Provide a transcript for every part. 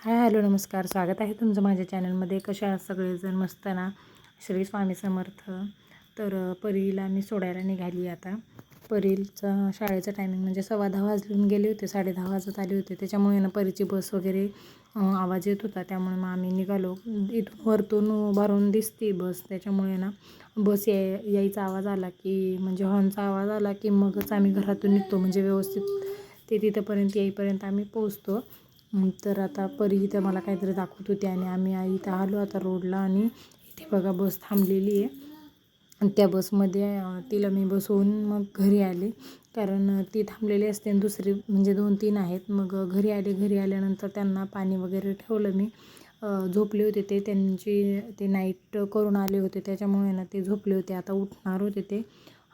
Hi hello नमस्कार. स्वागत आहे तुमचं माझ्या चॅनलमध्ये. कशा आहात सगळेजण? मस्त ना? श्री स्वामी समर्थ. तर परीला मी सोडायला निघाली आता. परीचा शाळेचं टायमिंग म्हणजे सव्वा दहा वाजून गेले होते साडे दहा वाजत आले होते. त्याच्यामुळे ना परीची बस वगैरे आवाज येत होता. त्यामुळे मग आम्ही निघालो. इथून वरतून उभारून दिसते बस. त्याच्यामुळे ना बस याय यायचा आवाज आला की म्हणजे हॉर्नचा आवाज आला की मगच आम्ही घरातून निघतो. म्हणजे व्यवस्थित ते तिथंपर्यंत येईपर्यंत आम्ही पोचतो तर आता परी इथं मला काहीतरी दाखवत होती आणि आम्ही इथं आलो आता रोडला आणि इथे बघा बस थांबलेली आहे. आणि त्या बसमध्ये तिला मी बसवून मग घरी आले. कारण ती थांबलेली असते आणि दुसरी म्हणजे दोन तीन आहेत. मग घरी आले घरी आल्यानंतर त्यांना पाणी वगैरे ठेवलं मी. झोपले होते ते. त्यांची ते नाईट करून आले होते. त्याच्यामुळे ना ते झोपले होते. आता उठणार होते ते.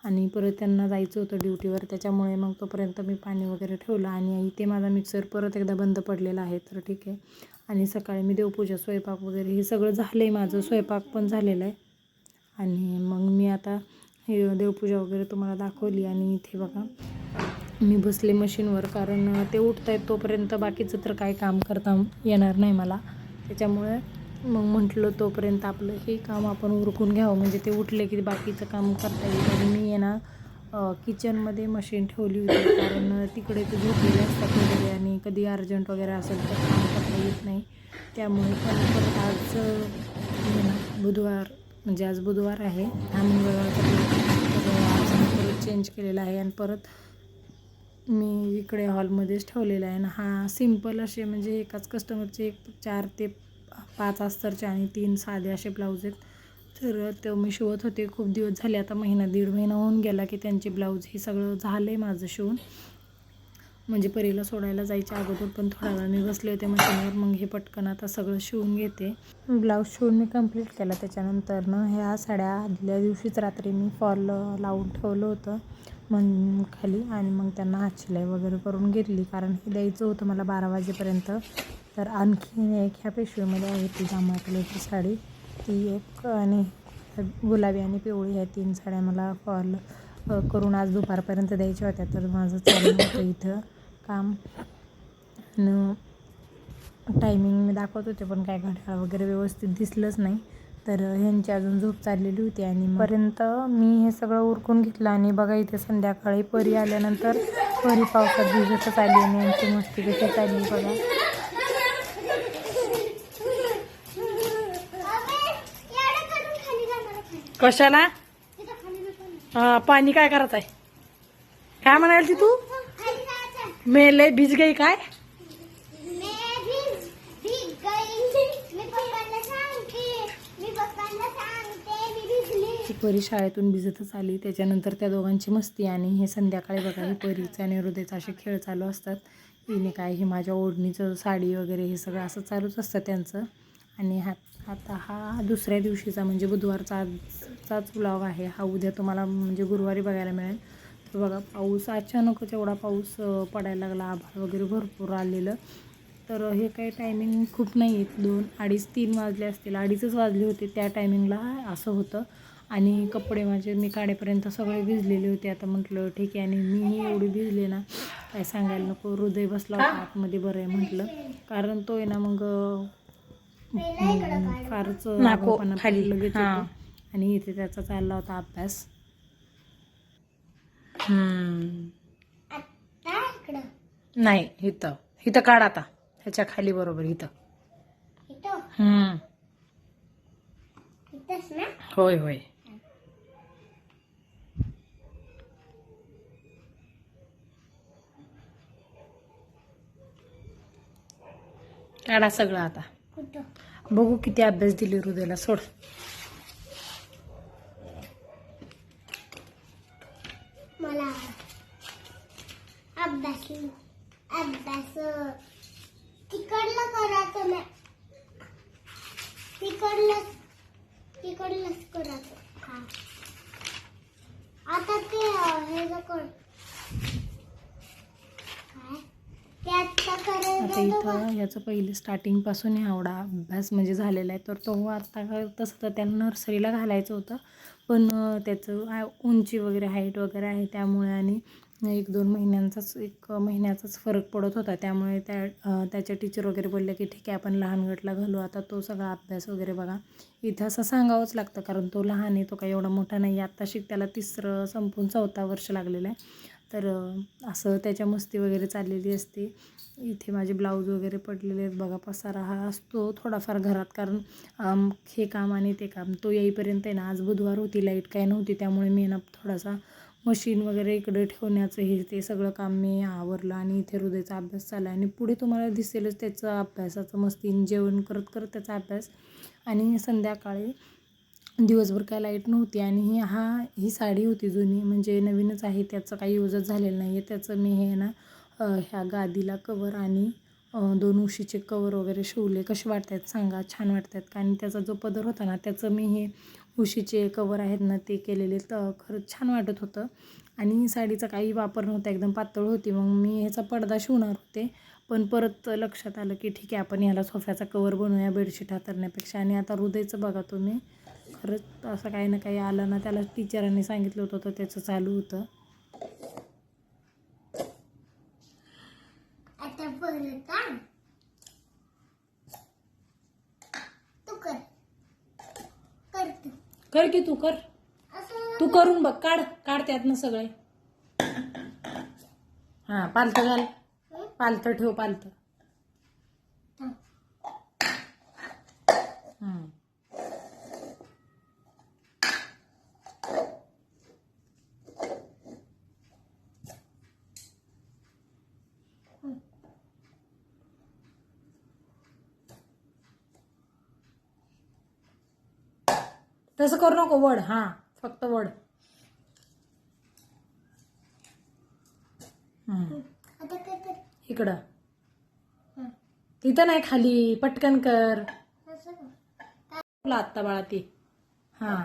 आणि परत त्यांना जायचं होतं ड्युटीवर त्याच्यामुळे मग तोपर्यंत मी पाणी वगैरे ठेवलं आणि इथे माझा मिक्सर परत एकदा बंद पडलेला आहे तर ठीक आहे. आणि सकाळी मी देवपूजा स्वयंपाक वगैरे हे सगळं झालं आहे माझं स्वयंपाक पण झालेला आहे. आणि मग मी आता हे देवपूजा वगैरे तुम्हाला दाखवली आणि इथे बघा मी बसले मशीनवर कारण ते उठत आहेत तोपर्यंत बाकीचं तर काय काम करता येणार नाही मला. त्याच्यामुळे मग म्हटलं तोपर्यंत आपलं हे काम आपण उरकून घ्यावं. म्हणजे ते उठले की बाकीचं काम करता येईल. आणि मी आहे ना किचनमध्ये मशीन ठेवली होती. कारण तिकडे ते झोपलेले असतात वगैरे आणि कधी अर्जंट वगैरे असेल तर काम करता येत नाही. त्यामुळे पण परत आज बुधवार म्हणजे आज बुधवार आहे. हा मंगळवार मी परत चेंज केलेला आहे आणि परत मी इकडे हॉलमध्येच ठेवलेला आहे. आणि हा सिंपल असे म्हणजे एकाच कस्टमरचे एक चार ते पाच अस्तरचे आणि तीन साधे असे ब्लाऊज आहेत. तर ते मी शिवत होते. खूप दिवस झाले. आता महिना दीड महिना होऊन गेला की त्यांचे ब्लाऊज हे सगळं झालं आहे माझं शिवून. म्हणजे परीला सोडायला जायच्या अगोदर पण थोडा वेळ मी बसले होते मशीनवर. मग हे पटकन आता सगळं शिवून घेते. ब्लाऊज शिवून मी कंप्लीट केला. त्याच्यानंतर ना ह्या साड्या आदल्या दिवशीच रात्री मी फॉल लावून ठेवलं होतं. मग खाली आणि मग त्यांना हात शिलाई वगैरे करून घेतली. कारण हे द्यायचं होतं मला बारा वाजेपर्यंत. तर आणखीन एक ह्या पेशवीमध्ये आहे ती जांभळ्या कलरची साडी. ती एक आणि गुलाबी आणि पिवळी ह्या तीन साड्या मला फॉल करून आज दुपारपर्यंत द्यायच्या होत्या तर माझं चालू होतं इथं काम. आणि टायमिंग मी दाखवत होते पण काय घड्याळ वगैरे व्यवस्थित दिसलंच नाही. तर ह्यांची अजून झोप चाललेली होती आणि पर्यंत मी हे सगळं उरकून घेतलं आणि बघा इथे संध्याकाळी परी आल्यानंतर परी पावसात भिजतच आली आणि यांची मस्ती कशी चालली बघा. कशाला? हा, पाणी काय करायचं आहे? काय म्हणाल ती तू? मेले भिज गई काय ती परी शाळेतून भिजतच आली. त्याच्यानंतर त्या दोघांची मस्ती आणि हे संध्याकाळी बघा हे परीचे आणि हृदयचा असे खेळ चालू असतात. हिने काय हे माझ्या ओढणीचं साडी वगैरे हे सगळं असं चालूच असतं त्यांचं. आणि हा आता हा दुसऱ्या दिवशीचा म्हणजे बुधवारचा आजचाच ब्लॉग आहे हा उद्या तुम्हाला म्हणजे गुरुवारी बघायला मिळेल. तर बघा पाऊस अचानकच एवढा पाऊस पडायला लागला आभाळ वगैरे भरपूर आलेलं. तर हे काही टायमिंग खूप नाही आहेत दोन अडीच तीन वाजले असतील. अडीचच वाजले होते त्या टायमिंगला असं होतं. आणि कपडे माझे मी काढेपर्यंत सगळे भिजलेले होते. आता म्हटलं ठीक आहे आणि मीही एवढी भिजले ना काय सांगायला नको? हृदय बसला होता आतमध्ये बरं आहे म्हटलं. कारण तो आहे ना मग फारच लगेच येतो. आणि इथे त्याचा चालला होता अभ्यास. नाही इथं. इथं काढ आता. ह्याच्या खाली बरोबर इथं. हम्म. होय होय. काढा सगळं आता. बघू किती अभ्यास दिली हृदयाला सोड. मला अभ्यास अभ्यास तिकडला करायचं नाही तिकडलं तिकडलंच करायचं हा आता ते अं, हे जर कर काय ते आता आता आता याचं पहिले स्टार्टिंगपासून एवढा अभ्यास म्हणजे झालेला आहे. तर तो आता तसं तर त्यांना नर्सरीला घालायचं होतं. पण त्याचं उंची वगैरे हाईट वगैरे आहे त्यामुळे आणि एक दोन महिन्यांचाच एक महिन्याचाच फरक पडत होता. त्यामुळे त्या त्याच्या टीचर वगैरे बोलले की ठीक आहे आपण लहान गटला घालू. आता तो सगळा अभ्यास वगैरे बघा. इथं असं सांगावंच लागतं कारण तो लहान आहे तो काही एवढा मोठा नाही. आहे आत्ता शिक त्याला तिसरं संपून चौथा वर्ष लागलेलं आहे. तर असं त्याच्या मस्ती वगैरे चाललेली असते. इथे माझे ब्लाऊज वगैरे पडलेले आहेत. बघा पसारा हा असतो थोडाफार घरात. कारण हे काम आणि ते काम तो येईपर्यंत आहे ना आज बुधवार होती लाइट काय नव्हती त्यामुळे मी ना थोडासा मशीन वगैरे इकडे ठेवण्याचं हे ते सगळं काम मी आवरलं आणि इथे हृदयचा अभ्यास चालला. आणि पुढे तुम्हाला दिसेलच त्याचं अभ्यासाचं मस्तीन जेवण करत करत त्याचा अभ्यास. आणि संध्याकाळी दिवसभर काय लाइट नव्हती आणि ही हा ही साडी होती जुनी. म्हणजे नवीनच आहे. त्याचं काही युजच झालेलं नाही आहे त्याचं मी हे ना ह्या गादीला कवर आणि दोन उशीचे कवर वगैरे शिवले. कसे वाटत आहेत सांगा? छान वाटत आहेत का? आणि त्याचा जो पदर होता ना त्याचं मी हे उशीचे कवर आहेत ना ते केलेले तर खरंच छान वाटत होतं. आणि साडीचा काही वापर नव्हता. एकदम पातळ होती. मग मी ह्याचा पडदा शिवणार होते. पण परत लक्षात आलं की ठीक आहे आपण ह्याला सोफ्याचा कवर बनवूया बेडशीट हातरण्यापेक्षा. आणि आता हृदयचं बघा तुम्ही. खरंच असं काही ना काही आलं ना त्याला टीचरांनी सांगितलं होतं तर त्याचं चालू होतं. कर. की तू कर. तू करून बघ काढ काढ त्यातनं सगळे. हां पालतं घाल? पालतं ठेव पालतं थांब. हं. तसं करू नको वड हां फक्त वड. इकडं. तिथं नाही खाली पटकन कर. आत्ता बाळा ती. हां.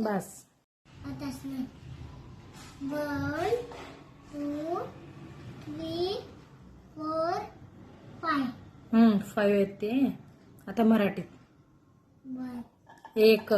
बस. One two three four five. Five आहेत ते आता मराठीत. एक.